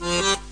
Thank.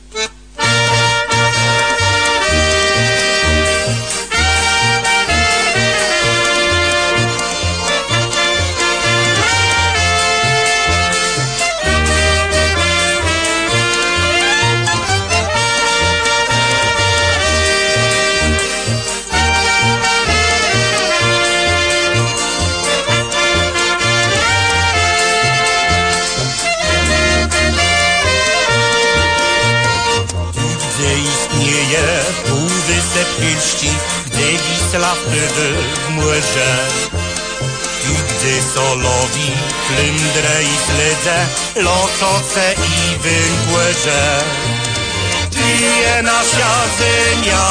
Pierści, gdzie Wisla wtedy młyże. I gdy solowi flindrę i sledze, losoce i węgłeże. Pije nasza ziemia,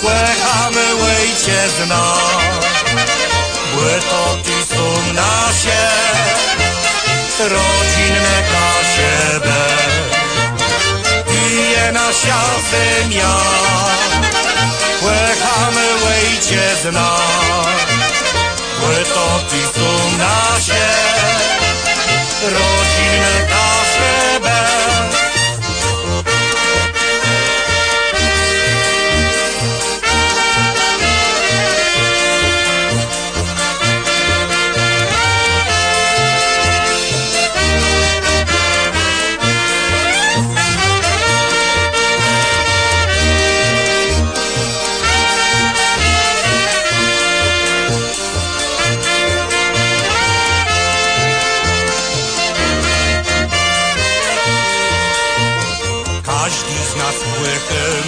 kłechamy łejciezna, to ty są nasze, rodzinne kasiebe. Pije nasza ziemia, kłechamy łejciezna, to ty nas vuelve